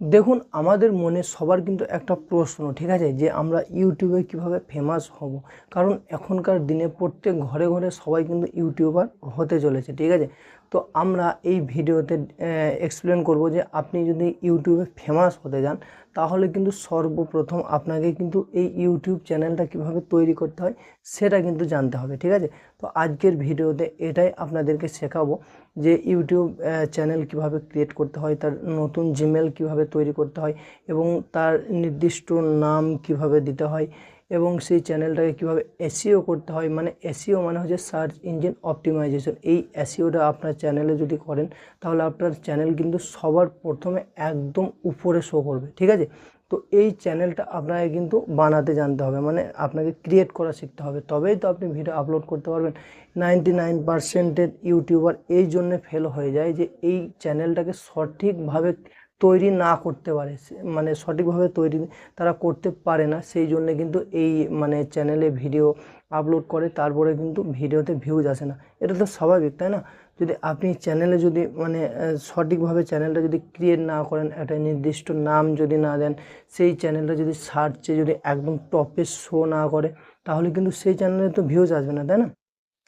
দেখুন, আমাদের মনে সবার কিন্তু একটা প্রশ্ন, ঠিক আছে, যে আমরা ইউটিউবে কীভাবে ফেমাস হব? কারণ এখনকার দিনে প্রত্যেক ঘরে ঘরে সবাই কিন্তু ইউটিউবার হতে চলেছে, ঠিক আছে? তো আমরা এই ভিডিওতে এক্সপ্লেন করব যে আপনি যদি ইউটিউবে ফেমাস হতে যান, তাহলে কিন্তু সর্বপ্রথম আপনাকে কিন্তু এই ইউটিউব চ্যানেলটা কীভাবে তৈরি করতে হয়, সেটা কিন্তু জানতে হবে, ঠিক আছে? তো আজকের ভিডিওতে এটাই আপনাদেরকে শেখাবো যে ইউটিউব চ্যানেল কীভাবে ক্রিয়েট করতে হয়, তার নতুন জিমেল কীভাবে তৈরি করতে হয় এবং তার নির্দিষ্ট নাম কীভাবে দিতে হয় এবং সেই চ্যানেলটাকে কীভাবে এসিও করতে হয় মানে এসিও মানে হচ্ছে সার্চ ইঞ্জিন অপটিমাইজেশন এই এসিওটা আপনার চ্যানেলে যদি করেন, তাহলে আপনার চ্যানেল কিন্তু সবার প্রথমে একদম উপরে শো করবে, ঠিক আছে? তো এই চ্যানেলটা আপনাকে কিন্তু বানাতে জানতে হবে মানে আপনাকে ক্রিয়েট করা শিখতে হবে। তবেই তো আপনি ভিডিও আপলোড করতে পারবেন। নাইনটি নাইন পার্সেন্টের ইউটিউবার এই জন্যে ফেল হয়ে যায় যে এই চ্যানেলটাকে সঠিকভাবে তৈরি না করতে পারে মানে সঠিকভাবে তৈরি তারা করতে পারে না। সেই জন্য কিন্তু এই মানে চ্যানেলে ভিডিও আপলোড করে, তারপরে কিন্তু ভিডিওতে ভিউজ আসে না। এটা তো স্বাভাবিক, তাই না? যদি আপনি চ্যানেলে যদি মানে সঠিকভাবে চ্যানেলটা যদি ক্রিয়েট না করেন, একটা নির্দিষ্ট নাম যদি না দেন, সেই চ্যানেলটা যদি সার্চে যদি একদম টপে শো না করে, তাহলে কিন্তু সেই চ্যানেলে তো ভিউজ আসবে না, তাই না?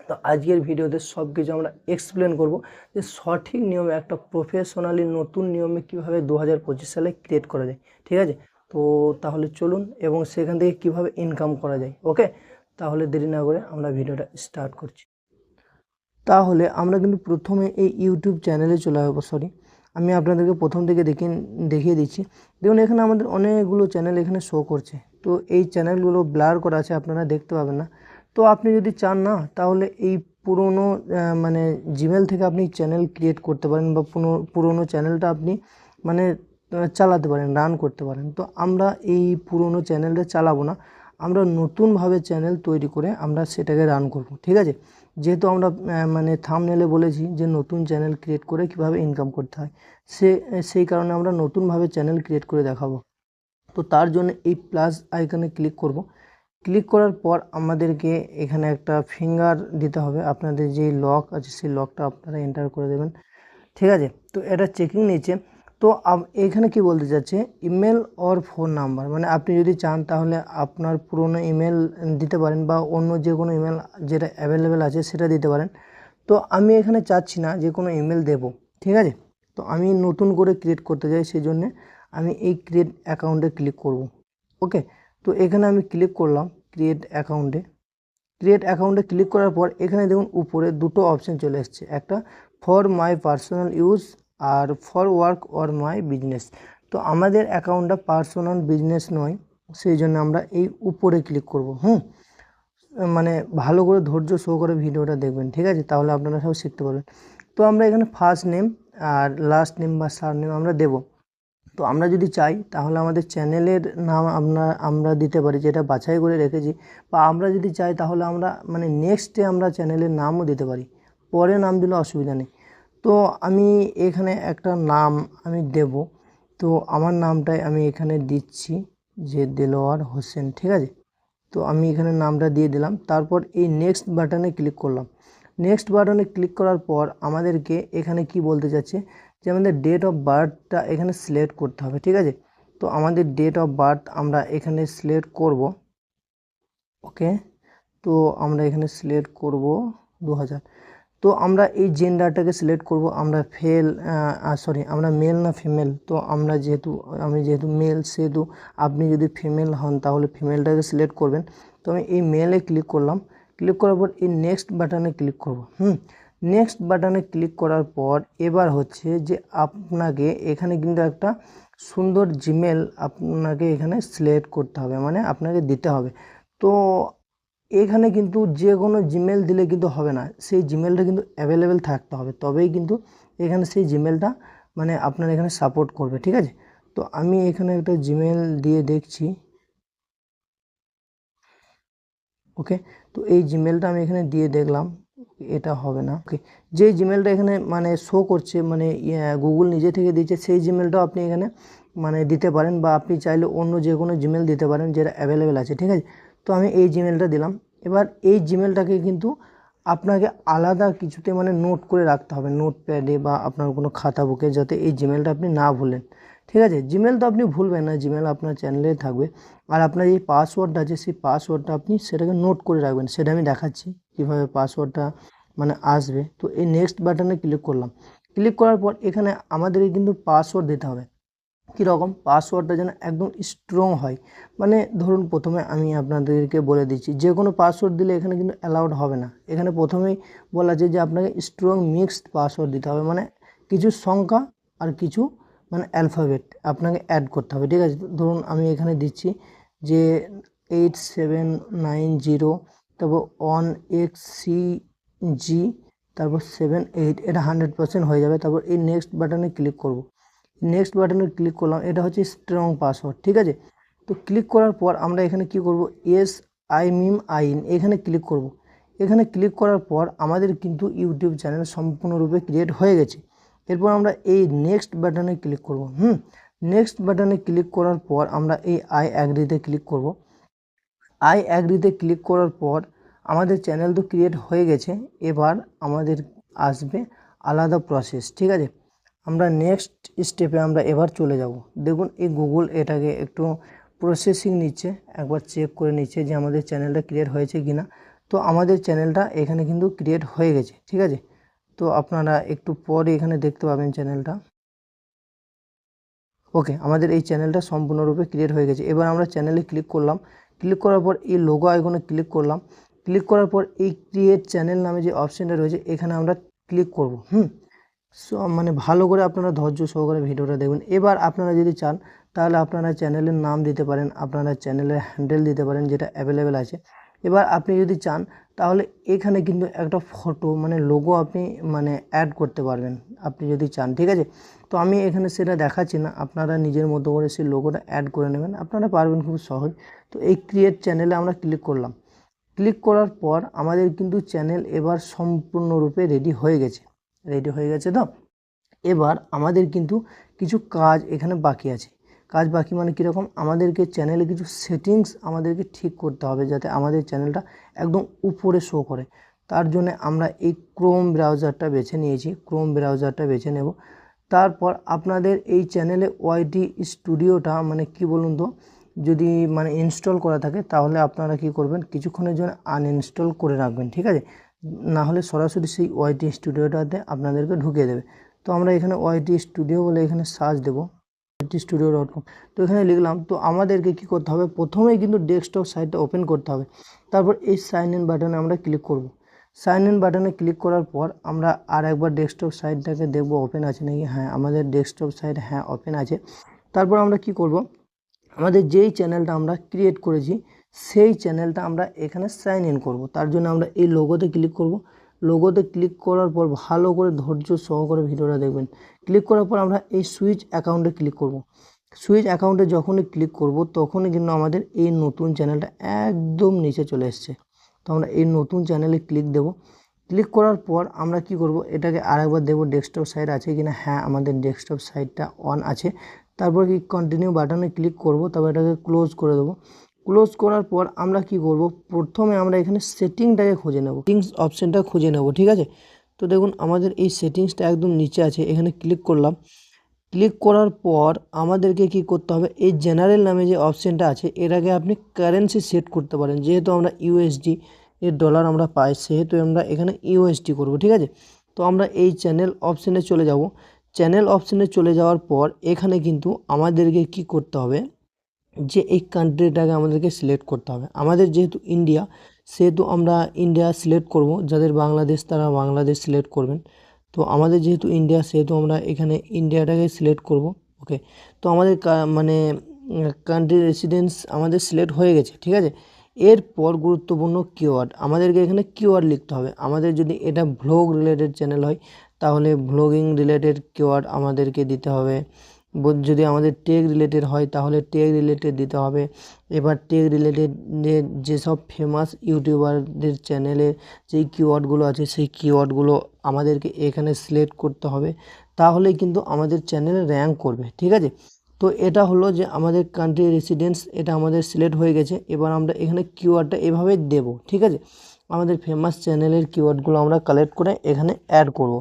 তো আজকের ভিডিওতে সব কিছু আমরা এক্সপ্লেন করব যে সঠিক নিয়মে একটা প্রফেশনালি নতুন নিয়মে কীভাবে দু হাজার পঁচিশ সালে ক্রিয়েট করা যায়, ঠিক আছে? তো তাহলে চলুন এবং সেখান থেকে কীভাবে ইনকাম করা যায় ওকে তাহলে দেরি না করে আমরা ভিডিওটা স্টার্ট করছি। তাহলে আমরা কিন্তু প্রথমে এই ইউটিউব চ্যানেলে চলে আসব সরি আমি আপনাদেরকে প্রথম থেকে দেখিয়ে দেখিয়ে দিচ্ছি। দেখুন, এখানে আমাদের অনেকগুলো চ্যানেল এখানে শো করছে। তো এই চ্যানেলগুলো ব্লার করা আছে, আপনারা দেখতে পাবেন না। তো আপনি যদি চান না, তাহলে এই পুরনো মানে জিমেল থেকে আপনি চ্যানেল ক্রিয়েট করতে পারেন বা পুরো- পুরনো চ্যানেলটা আপনি মানে চালাতে পারেন রান করতে পারেন। তো আমরা এই পুরনো চ্যানেলটা চালাবো না। আমরা নতুনভাবে চ্যানেল তৈরি করে আমরা সেটাকে রান করব, ঠিক আছে? যেহেতু আমরা মানে থামনেলে বলেছি যে নতুন চ্যানেল ক্রিয়েট করে কীভাবে ইনকাম করতে হয়, সে, সেই কারণে আমরা নতুনভাবে চ্যানেল ক্রিয়েট করে দেখাবো। তো তার জন্য এই প্লাস আইকনে ক্লিক করব। ক্লিক করার পর আমাদেরকে এখানে একটা ফিঙ্গার দিতে হবে। আপনাদের যে লক আছে, সেই লকটা আপনারা এন্টার করে দেবেন। ঠিক আছে? তো এটা চেকিং নিচ্ছে তো এখানে কি বলতে চাচ্ছে? ইমেল অর ফোন নাম্বার মানে আপনি যদি চান তাহলে আপনার পুরনো ইমেল দিতে পারেন বা অন্য যে কোনো ইমেল যেটা অ্যাভেলেবেল আছে সেটা দিতে পারেন। তো আমি এখানে চাচ্ছি না যে কোনো ইমেল দেব। ঠিক আছে? তো আমি নতুন করে ক্রিয়েট করতে চাই সেই জন্যে আমি এই ক্রিয়েট অ্যাকাউন্টে ক্লিক করব। ওকে তো এখানে আমি ক্লিক করলাম। ক্রিয়েট অ্যাকাউন্টে ক্রিয়েট অ্যাকাউন্টে ক্লিক করার পর এখানে দেখুন উপরে দুটো অপশান চলে এসছে। একটা for my personal use R for work or my business তো আমাদের অ্যাকাউন্টটা পার্সোনাল বিজনেস নয়, সেই জন্য আমরা এই উপরে ক্লিক করব। হুম? মানে ভালো করে ধৈর্য শো করে ভিডিওটা দেখবেন, ঠিক আছে? তাহলে আপনারা সব শিখতে পারবেন। তো আমরা এখানে ফার্স্ট নেম আর লাস্ট নেম বা সার নেম আমরা দেবো। তো আমরা যদি চাই, তাহলে আমাদের চ্যানেলের নাম আমরা আমরা দিতে পারি, যেটা বাছাই করে রেখেছি। বা আমরা যদি চাই, তাহলে আমরা মানে নেক্সটে আমরা চ্যানেলের নামও দিতে পারি। পরে নাম দিলে অসুবিধা নেই। তো আমি এখানে একটা নাম আমি দেব। তো আমার নামটাই আমি এখানে দিচ্ছি, যে দেলোয়ার হোসেন, ঠিক আছে? তো আমি এখানে নামটা দিয়ে দিলাম। তারপর এই নেক্সট বাটনে ক্লিক করলাম। নেক্সট বাটনে ক্লিক করার পর আমাদেরকে এখানে কি বলতে চাচ্ছে? যে আমাদের ডেট অফ বার্থটা এখানে সিলেক্ট করতে হবে, ঠিক আছে? তো আমাদের ডেট অফ বার্থ আমরা এখানে সিলেক্ট করব ওকে তো আমরা এখানে সিলেক্ট করব দু হাজার তো আমরা এই জেন্ডারটাকে সিলেক্ট করব, আমরা ফেল সরি আমরা মেল না ফিমেল তো আমরা যেহেতু, আমি যেহেতু মেল সেহেতু আপনি যদি ফিমেল হন, তাহলে ফিমেলটাকে সিলেক্ট করবেন। তো আমি এই মেলে ক্লিক করলাম ক্লিক করার পর এই নেক্সট বাটনে ক্লিক করব, হুম? নেক্সট বাটনে ক্লিক করার পর এবার হচ্ছে যে আপনাকে এখানে কিন্তু একটা সুন্দর জিমেল আপনাকে এখানে সিলেক্ট করতে হবে মানে আপনাকে দিতে হবে। তো এখানে কিন্তু যে কোনো জিমেল দিলে কিন্তু হবে না, সেই জিমেলটা কিন্তু অ্যাভেলেবেল থাকতে হবে। তবেই কিন্তু এখানে সেই জিমেলটা মানে আপনার এখানে সাপোর্ট করবে, ঠিক আছে? তো আমি এখানে একটা জিমেল দিয়ে দেখছি। ওকে তো এই জিমেলটা আমি এখানে দিয়ে দেখলাম। এটা হবে না। ওকে যে জিমেলটা এখানে মানে শো করছে মানে গুগল নিজে থেকে দিচ্ছে সেই জিমেলটাও আপনি এখানে মানে দিতে পারেন বা আপনি চাইলে অন্য যে কোনো জিমেল দিতে পারেন যেটা অ্যাভেলেবেল আছে, ঠিক আছে? তো আমি এই জিমেলটা দিলাম। এবার এই জিমেলটাকে কিন্তু আপনাকে আলাদা কিছুতে মানে নোট করে রাখতে হবে নোট প্যাডে বা আপনার কোনো খাতা বুকে যাতে এই জিমেলটা আপনি না ভুলেন। ঠিক আছে? জিমেল তো আপনি ভুলবেন না জিমেল আপনার চ্যানেলে থাকবে। আর আপনার এই পাসওয়ার্ডটা আছে, সেই পাসওয়ার্ডটা আপনি সেটাকে নোট করে রাখবেন। সেটা আমি দেখাচ্ছি কীভাবে পাসওয়ার্ডটা মানে আসবে। তো এই নেক্সট বাটনে ক্লিক করলাম। ক্লিক করার পর এখানে আমাদেরকে কিন্তু পাসওয়ার্ড দিতে হবে। কীরকম? পাসওয়ার্ডটা যেন একদম স্ট্রং হয়। মানে ধরুন প্রথমে আমি আপনাদেরকে বলে দিচ্ছি, যে কোনো পাসওয়ার্ড দিলে এখানে কিন্তু অ্যালাউড হবে না। এখানে প্রথমেই বলা আছে যে আপনাকে স্ট্রং মিক্সড পাসওয়ার্ড দিতে হবে। মানে কিছু সংখ্যা আর কিছু মানে অ্যালফাবেট আপনাকে অ্যাড করতে হবে। ঠিক আছে? ধরুন আমি এখানে দিচ্ছি যে এইট সেভেন নাইন জিরো তারপর ওয়ান এক্স সি জি তারপর সেভেন এইট এটা হান্ড্রেড পার্সেন্ট হয়ে যাবে। তারপর এই নেক্সট বাটনে ক্লিক করব। নেক্সট বাটনে ক্লিক করলাম, এটা হচ্ছে স্ট্রং পাসওয়ার্ড ঠিক আছে? তো ক্লিক করার পর আমরা এখানে কি করব? এস আই মিম আইন এখানে ক্লিক করব। এখানে ক্লিক করার পর আমাদের কিন্তু ইউটিউব চ্যানেল সম্পূর্ণরূপে ক্রিয়েট হয়ে গেছে। এরপর আমরা এই নেক্সট বাটনে ক্লিক করব। হুম নেক্সট বাটনে ক্লিক করার পর আমরা এই আই অ্যাগ্রিতে ক্লিক করব। আই অ্যাগ্রিতে ক্লিক করার পর আমাদের চ্যানেল তো ক্রিয়েট হয়ে গেছে, এবার আমাদের আসবে আলাদা প্রসেস ঠিক আছে? আমরা নেক্সট স্টেপে আমরা এবার চলে যাব। দেখুন, এই গুগল এটাকে একটু প্রসেসিং নিচ্ছে, একবার চেক করে নিচ্ছে যে আমাদের চ্যানেলটা ক্রিয়েট হয়েছে কি না তো আমাদের চ্যানেলটা এখানে কিন্তু ক্রিয়েট হয়ে গেছে, ঠিক আছে? তো আপনারা একটু পরে এখানে দেখতে পাবেন চ্যানেলটা। ওকে, আমাদের এই চ্যানেলটা সম্পূর্ণরূপে ক্রিয়েট হয়ে গেছে। এবার আমরা চ্যানেলে ক্লিক করলাম। ক্লিক করার পর এই লোগো আইকনে ক্লিক করলাম। ক্লিক করার পর এই ক্রিয়েট চ্যানেল নামে যে অপশানটা রয়েছে, এখানে আমরা ক্লিক করব। হুম? সো মানে ভালো করে আপনারা ধৈর্য সহকারে ভিডিওটা দেখবেন এবার আপনারা যদি চান, তাহলে আপনারা চ্যানেলের নাম দিতে পারেন, আপনারা চ্যানেলের হ্যান্ডেল দিতে পারেন, যেটা অ্যাভেলেবেল আছে। এবার আপনি যদি চান তাহলে এখানে কিন্তু একটা ফটো মানে লোগো আপনি মানে অ্যাড করতে পারবেন। আপনি যদি চান, ঠিক আছে? তো আমি এখানে সেটা দেখাচ্ছি না। আপনারা নিজের মতো করে সেই লোগোটা অ্যাড করে নেবেন। আপনারা পারবেন খুব সহজ। তো এই ক্রিয়েট চ্যানেলে আমরা ক্লিক করলাম। ক্লিক করার পর আমাদের কিন্তু চ্যানেল এবার সম্পূর্ণরূপে রেডি হয়ে গেছে। রেডি হয়ে গেছে তো? এবার আমাদের কিন্তু কিছু কাজ এখানে বাকি আছে। কাজ বাকি মানে কীরকম? আমাদেরকে চ্যানেলে কিছু সেটিংস আমাদেরকে ঠিক করতে হবে যাতে আমাদের চ্যানেলটা একদম উপরে শো করে। তার জন্য আমরা এই ক্রোম ব্রাউজারটা বেছে নিয়েছি। ক্রোম ব্রাউজারটা বেছে নেব। তারপর আপনাদের এই চ্যানেলে ওয়াইটি স্টুডিওটা মানে কি বলুন তো? যদি মানে ইনস্টল করা থাকে তাহলে আপনারা কি করবেন? কিছুক্ষণের জন্য আনইনস্টল করে রাখবেন, ঠিক আছে? না হলে সরাসরি সেই ওয়াইটি স্টুডিওটাতে আপনাদেরকে ঢুকিয়ে দেবে। তো আমরা এখানে ওয়াইটি স্টুডিও বলে এখানে সার্চ দেবো। স্টুডিও ডট কম তো এখানে লিখলাম, তো আমাদেরকে কি করতে হবে? প্রথমেই কিন্তু ডেস্কটপ সাইটটা ওপেন করতে হবে। তারপর এই সাইন ইন বাটনে আমরা ক্লিক করব। সাইন ইন বাটনে ক্লিক করার পর আমরা আর একবার ডেস্কটপ সাইটটাকে দেখব ওপেন আছে নাকি? হ্যাঁ আমাদের ডেস্কটপ সাইট হ্যাঁ ওপেন আছে। তারপর আমরা কি করব? আমাদের যেই চ্যানেলটা আমরা ক্রিয়েট করেছি, সেই চ্যানেলটা আমরা এখানে সাইন ইন করব। তার জন্য আমরা এই লোগোতে ক্লিক করব। লোগোতে ক্লিক করার পর ভালো করে ধৈর্য সহকারে ভিডিওটা দেখবেন। ক্লিক করার পর আমরা এই সুইচ অ্যাকাউন্টে ক্লিক করব। সুইচ অ্যাকাউন্টে যখনই ক্লিক করব, তখনই কিন্তু আমাদের এই নতুন চ্যানেলটা একদম নিচে চলে এসছে। তো আমরা এই নতুন চ্যানেলে ক্লিক দেব। ক্লিক করার পর আমরা কি করব, এটাকে আরেকবার দেবো ডেস্কটপ সাইট আছে কি না হ্যাঁ আমাদের ডেস্কটপ সাইটটা অন আছে। তারপর কি কন্টিনিউ বাটনে ক্লিক করব, তারপর এটাকে ক্লোজ করে দেবো। ক্লোজ করার পর আমরা কি করব? প্রথমে আমরা এখানে সেটিংটাকে খুঁজে নেব। সেটিংস অপশানটা খুঁজে নেব, ঠিক আছে? তো দেখুন, আমাদের এই সেটিংসটা একদম নিচে আছে, এখানে ক্লিক করলাম। ক্লিক করার পর আমাদেরকে কি করতে হবে? এই জেনারেল নামে যে অপশানটা আছে, এর আগে আপনি কারেন্সি সেট করতে পারেন। যেহেতু আমরা ইউএসডি এর ডলার আমরা পাই, সেহেতু আমরা এখানে ইউএসডি করব, ঠিক আছে? তো আমরা এই চ্যানেল অপশানে চলে যাব। চ্যানেল অপশানে চলে যাওয়ার পর এখানে কিন্তু আমাদেরকে কি করতে হবে? যে এই কান্ট্রিটাকে আমাদেরকে সিলেক্ট করতে হবে। আমাদের যেহেতু ইন্ডিয়া সেহেতু আমরা ইন্ডিয়া সিলেক্ট করব। যাদের বাংলাদেশ, তারা বাংলাদেশ সিলেক্ট করবেন। তো আমাদের যেহেতু ইন্ডিয়া সেহেতু আমরা এখানে ইন্ডিয়াটাকে সিলেক্ট করব। ওকে তো আমাদের মানে কান্ট্রি রেসিডেন্স আমাদের সিলেক্ট হয়ে গেছে, ঠিক আছে? এরপর গুরুত্বপূর্ণ কিওয়ার্ড আমাদেরকে এখানে কিওয়ার্ড লিখতে হবে। আমাদের যদি এটা ভ্লগ রিলেটেড চ্যানেল হয়, তাহলে ভ্লগিং রিলেটেড কিওয়ার্ড আমাদেরকে দিতে হবে। যদি আমাদের টেক রিলেটেড হয়, তাহলে টেক রিলেটেড দিতে হবে। এবার টেক রিলেটেড যেসব ফেমাস ইউটিউবারদের চ্যানেলে যেই কিওয়ার্ডগুলো আছে, সেই কিওয়ার্ডগুলো আমাদেরকে এখানে সিলেক্ট করতে হবে। তাহলেই কিন্তু আমাদের চ্যানেলে র্যাঙ্ক করবে, ঠিক আছে? তো এটা হলো যে, আমাদের কান্ট্রি রেসিডেন্স এটা আমাদের সিলেক্ট হয়ে গেছে। এবার আমরা এখানে কিওয়ার্ডটা এভাবে দেব, ঠিক আছে? আমাদের ফেমাস চ্যানেলের কিওয়ার্ডগুলো আমরা কালেক্ট করে এখানে অ্যাড করব।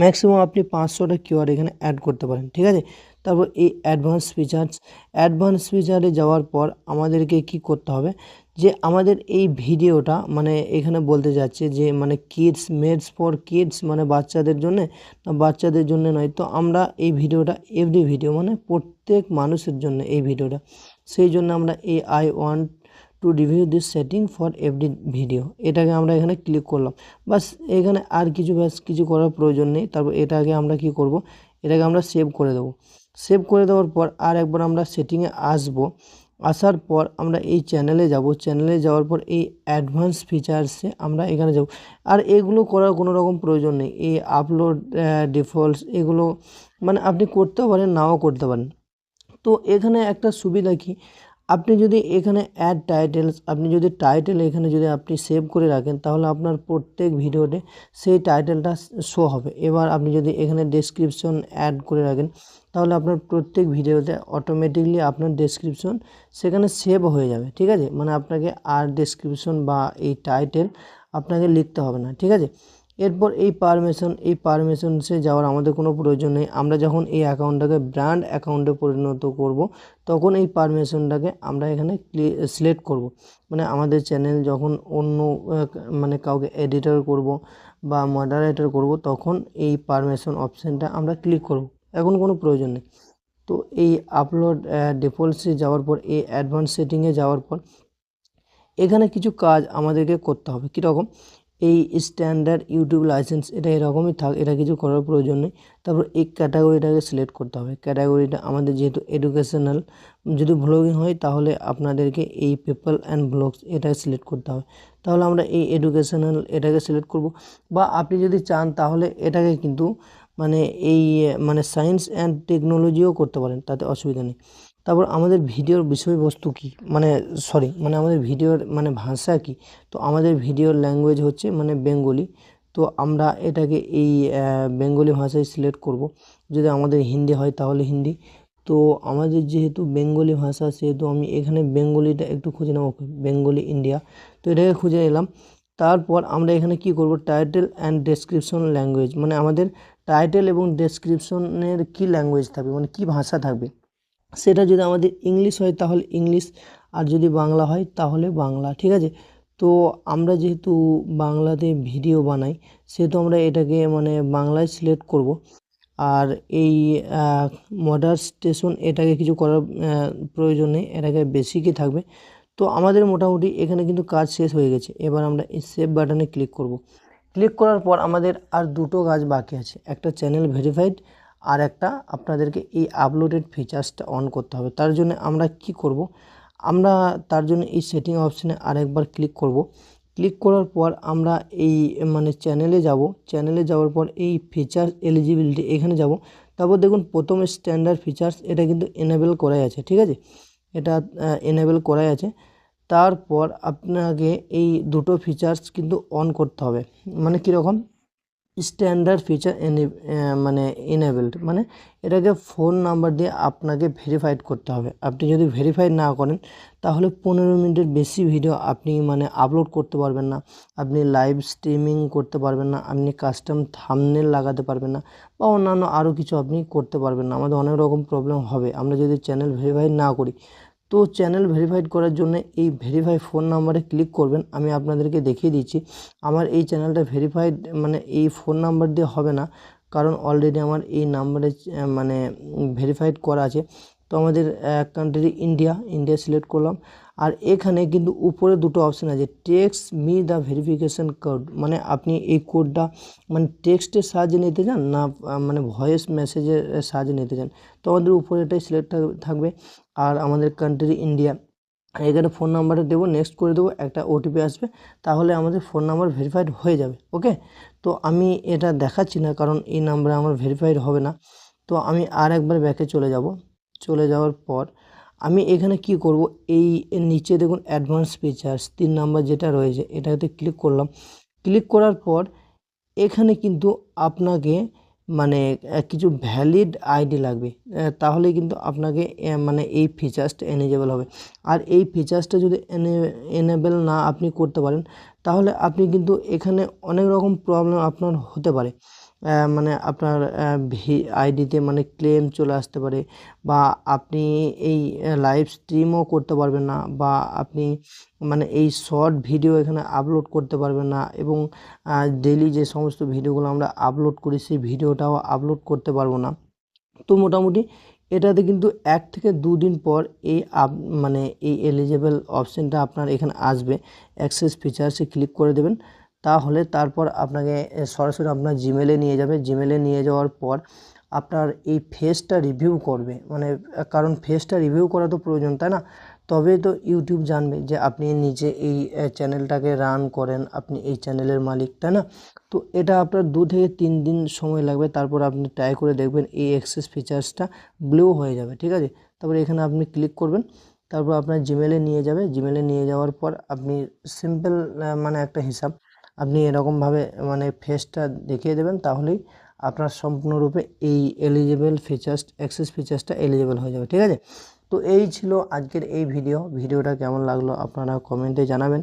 ম্যাক্সিমাম আপনি পাঁচশোটা কিওয়ার্ড এখানে অ্যাড করতে পারেন, ঠিক আছে? তারপর এই অ্যাডভান্স ফিচার্স অ্যাডভান্স ফিচারে যাওয়ার পর আমাদেরকে কি করতে হবে? যে আমাদের এই ভিডিওটা মানে এখানে বলতে যাচ্ছে যে মানে কিডস মেডস ফর কিডস মানে বাচ্চাদের জন্যে বাচ্চাদের জন্য নয়। তো আমরা এই ভিডিওটা এভরি ভিডিও মানে প্রত্যেক মানুষের জন্য এই ভিডিওটা। সেই জন্য আমরা এই I want to review this setting for every video এটাকে আমরা এখানে ক্লিক করলাম। বাস এখানে আর কিছু ব্যাস কিছু করার প্রয়োজন নেই। তারপর এটাকে আমরা কি করব? এটাকে আমরা সেভ করে দেবো। সেভ করে দেওয়ার পর আর একবার আমরা সেটিংয়ে আসব। আসার পর আমরা এই চ্যানেলে যাব। চ্যানেলে যাওয়ার পর এই অ্যাডভান্স ফিচার্সে আমরা এখানে যাব। আর এগুলো করার কোনো রকম প্রয়োজন নেই। এই আপলোড ডিফল্টস এগুলো মানে আপনি করতেও পারেন, নাও করতে পারেন। তো এখানে একটা সুবিধা কি? আপনি যদি এখানে অ্যাড টাইটেলস আপনি যদি টাইটেল এখানে যদি আপনি সেভ করে রাখেন, তাহলে আপনার প্রত্যেক ভিডিওতে সেই টাইটেলটা শো হবে। এবার আপনি যদি এখানে ডেসক্রিপশন অ্যাড করে রাখেন, তাহলে আপনার প্রত্যেক ভিডিওতে অটোমেটিকলি আপনার ডেসক্রিপশন সেখানে সেভ হয়ে যাবে, ঠিক আছে? মানে আপনাকে আর ডেসক্রিপশন বা এই টাইটেল আপনাকে লিখতে হবে না, ঠিক আছে? এরপর এই পারমিশন এই পারমিশনসে যাওয়ার আমাদের কোনো প্রয়োজন নেই। আমরা যখন এই অ্যাকাউন্টটাকে ব্র্যান্ড অ্যাকাউন্টে পরিণত করব, তখন এই পারমিশনটাকে আমরা এখানে সিলেক্ট করব। মানে আমাদের চ্যানেল যখন অন্য মানে কাউকে এডিটর করব বা মডারেটর করব, তখন এই পারমিশন অপশানটা আমরা ক্লিক করব। এখন কোনো প্রয়োজন নেই। তো এই আপলোড ডিফল্টসে যাওয়ার পর, এই অ্যাডভান্স সেটিংয়ে যাওয়ার পর, এখানে কিছু কাজ আমাদেরকে করতে হবে। কীরকম? এই স্ট্যান্ডার্ড ইউটিউব লাইসেন্স এটা এরকমই থাক, এটা কিছু করার প্রয়োজন নেই। তারপর এই ক্যাটাগরিটাকে সিলেক্ট করতে হবে। ক্যাটাগরিটা আমাদের যেহেতু এডুকেশনাল যদি ব্লগিং হয়, তাহলে আপনাদেরকে এই পেপাল অ্যান্ড ব্লগস এটা সিলেক্ট করতে হবে। তাহলে আমরা এই এডুকেশনাল এটাকে সিলেক্ট করব। বা আপনি যদি চান, তাহলে এটাকে কিন্তু মানে এই মানে সায়েন্স অ্যান্ড টেকনোলজিও করতে পারেন, তাতে অসুবিধা নেই। তারপর আমাদের ভিডিওর বিষয়বস্তু কী? মানে সরি মানে আমাদের ভিডিওর মানে ভাষা কী? তো আমাদের ভিডিওর ল্যাঙ্গুয়েজ হচ্ছে মানে বেঙ্গলি। তো আমরা এটাকে এই বেঙ্গলি ভাষায় সিলেক্ট করব। যদি আমাদের হিন্দি হয় তাহলে হিন্দি। তো আমাদের যেহেতু বেঙ্গলি ভাষা, সেহেতু আমি এখানে বেঙ্গলিটা একটু খুঁজে নেব। বেঙ্গলি ইন্ডিয়া তো এটাকে খুঁজে নিলাম। তারপর আমরা এখানে কি করব? টাইটেল অ্যান্ড ডেসক্রিপশন ল্যাঙ্গুয়েজ মানে আমাদের টাইটেল এবং ডেসক্রিপশনের কী ল্যাঙ্গুয়েজ থাকবে? মানে কী ভাষা থাকবে? সেটা যদি আমাদের ইংলিশ হয়, তাহলে ইংলিশ। আর যদি বাংলা হয়, তাহলে বাংলা, ঠিক আছে? তো আমরা যেহেতু বাংলাতে ভিডিও বানাই, সেহেতু আমরা এটাকে মানে বাংলায় সিলেক্ট করব। আর এই মডার স্টেশন, এটাকে কিছু করার প্রয়োজন নেই, এটাকে বেসিকই থাকবে। তো আমাদের মোটামুটি এখানে কিন্তু কাজ শেষ হয়ে গেছে। এবার আমরা এই সেভ বাটনে ক্লিক করব। ক্লিক করার পর আমাদের আর দুটো কাজ বাকি আছে। একটা চ্যানেল ভেরিফাইড আর একটা আপনাদেরকে এই আপলোডেড ফিচার্সটা অন করতে হবে। তার জন্য আমরা কি করব? আমরা তার জন্য এই সেটিং অপশানে আরেকবার ক্লিক করব। ক্লিক করার পর আমরা এই মানে চ্যানেলে যাব। চ্যানেলে যাওয়ার পর এই ফিচার্স এলিজিবিলিটি এখানে যাব। তারপর দেখুন, প্রথম স্ট্যান্ডার্ড ফিচার্স এটা কিন্তু এনেবেল করাই আছে, ঠিক আছে? এটা এনেবেল করাই আছে। তারপর আপনাকে এই দুটো ফিচার্স কিন্তু অন করতে হবে। মানে কীরকম? স্ট্যান্ডার্ড ফিচার এনে মানে এনেবেলড মানে এটাকে ফোন নাম্বার দিয়ে আপনাকে ভেরিফাইড করতে হবে। আপনি যদি ভেরিফাইড না করেন, তাহলে পনেরো মিনিটের বেশি ভিডিও আপনি মানে আপলোড করতে পারবেন না। আপনি লাইভ স্ট্রিমিং করতে পারবেন না, আপনি কাস্টম থামনেল লাগাতে পারবেন না, বা অন্যান্য আরও কিছু আপনি করতে পারবেন না। আমাদের অনেক রকম প্রবলেম হবে। আমরা যদি চ্যানেল ভেরিফাইড না করি তো চ্যানেল ভেরিফাইড করার জন্য এই ভেরিফাই ফোন নাম্বারে ক্লিক করবেন। আমি আপনাদেরকে দেখিয়ে দিচ্ছি, আমার এই চ্যানেলটা ভেরিফাইড মানে এই ফোন নাম্বার দিয়ে হবে না, কারণ অলরেডি আমার এই নাম্বারে মানে ভেরিফাইড করা আছে। তো আমাদের কান্ট্রি ইন্ডিয়া ইন্ডিয়া সিলেক্ট করলাম। আর এখানে কিন্তু উপরে দুটো অপশান আছে text me the verification code মানে আপনি এই কোডটা মানে টেক্সটের সাহায্যে নিতে চান না মানে ভয়েস মেসেজের সাহায্যে নিতে চান। তো আমাদের উপরে এটাই সিলেক্ট থাকবে। আর আমাদের কান্ট্রি ইন্ডিয়া এখানে ফোন নাম্বারটা দেবো নেক্সট করে দেবো, একটা ওটিপি আসবে, তাহলে আমাদের ফোন নাম্বার ভেরিফাইড হয়ে যাবে ওকে তো আমি এটা দেখাচ্ছি না, কারণ এই নাম্বারে আমার ভেরিফাইড হবে না। তো আমি আর একবার ব্যাকে চলে যাব, চলে যাওয়ার পর আমি এখানে কি করব, এই নিচে দেখুন অ্যাডভান্স ফিচার্স তিন নাম্বার যেটা রয়েছে, এটাতে ক্লিক করলাম। ক্লিক করার পর এখানে কিন্তু আপনাকে মানে কিছু ভ্যালিড আইডি লাগবে। তাহলে কিন্তু আপনাকে মানে এই ফিচার্সটা এনেজেবল হবে। আর এই ফিচার্সটা যদি এনে এনেবেল না আপনি করতে পারেন, তাহলে আপনি কিন্তু এখানে অনেক রকম প্রবলেম আপনার হতে পারে। মানে আপনার ভি আইডিতে মানে ক্লেম চলে আসতে পারে বা আপনি এই লাইভ স্ট্রিমও করতে পারবেন না বা আপনি মানে এই শর্ট ভিডিও এখানে আপলোড করতে পারবেন না এবং ডেলি যে সমস্ত ভিডিওগুলো আমরা আপলোড করি সেই ভিডিওটাও আপলোড করতে পারব না। তো মোটামুটি এটাতে কিন্তু এক থেকে দুদিন পর এই মানে এই এলিজেবল অপশানটা আপনার এখানে আসবে। অ্যাক্সেস ফিচার্সে ক্লিক করে দেবেন। তাহলে তারপর আপনাকে সরাসরি আপনার জিমেলে নিয়ে যাবে। জিমেলে নিয়ে যাওয়ার পর আপনার এই ফেসটা রিভিউ করবে। মানে কারণ ফেসটা রিভিউ করা তো প্রয়োজন, তাই না? তবে তো ইউটিউব জানবে যে আপনি নিজে এই চ্যানেলটাকে রান করেন, আপনি এই চ্যানেলের মালিক, তাই না? তো এটা আপনার দু থেকে তিন দিন সময় লাগবে। তারপর আপনি ট্রাই করে দেখবেন এই অ্যাক্সেস ফিচার্সটা ব্লু হয়ে যাবে, ঠিক আছে? তারপরে এখানে আপনি ক্লিক করবেন। তারপর আপনার জিমেলে নিয়ে যাবে। জিমেলে নিয়ে যাওয়ার পর আপনি সিম্পল মানে একটা হিসাব আপনি এরকমভাবে মানে ফেসটা দেখিয়ে দেবেন, তাহলেই আপনার সম্পূর্ণরূপে এই এলিজেবল ফিচার্স অ্যাক্সেস ফিচার্সটা এলিজেবল হয়ে যাবে, ঠিক আছে? তো এই ছিল আজকের এই ভিডিও ভিডিওটা কেমন লাগল আপনারা কমেন্টে জানাবেন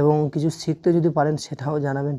এবং কিছু শিখতে যদি পারেন, সেটাও জানাবেন।